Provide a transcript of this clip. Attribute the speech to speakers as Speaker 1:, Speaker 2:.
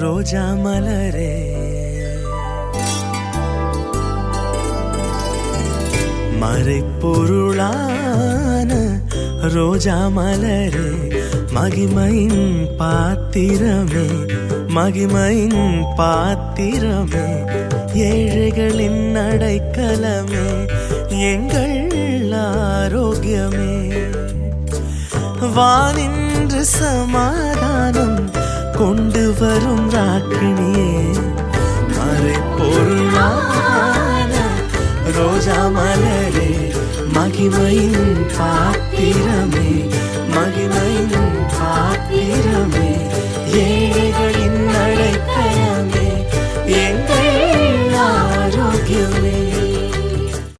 Speaker 1: ரோஜா மலரே. மறைப்பொருளான ரோஜா மலரே மகிமையின் பாத்திரமே மகிமையின் பாத்திரமே ஏழைகளின் அடைக்கலமே எங்கள் ஆரோக்கியமே. வானின்று சமாதானம் கொண்டு வரும் ராக்கினியே. மறைப்பொருளான ரோஜா மலரே மகிமையின் பாத்திரமே.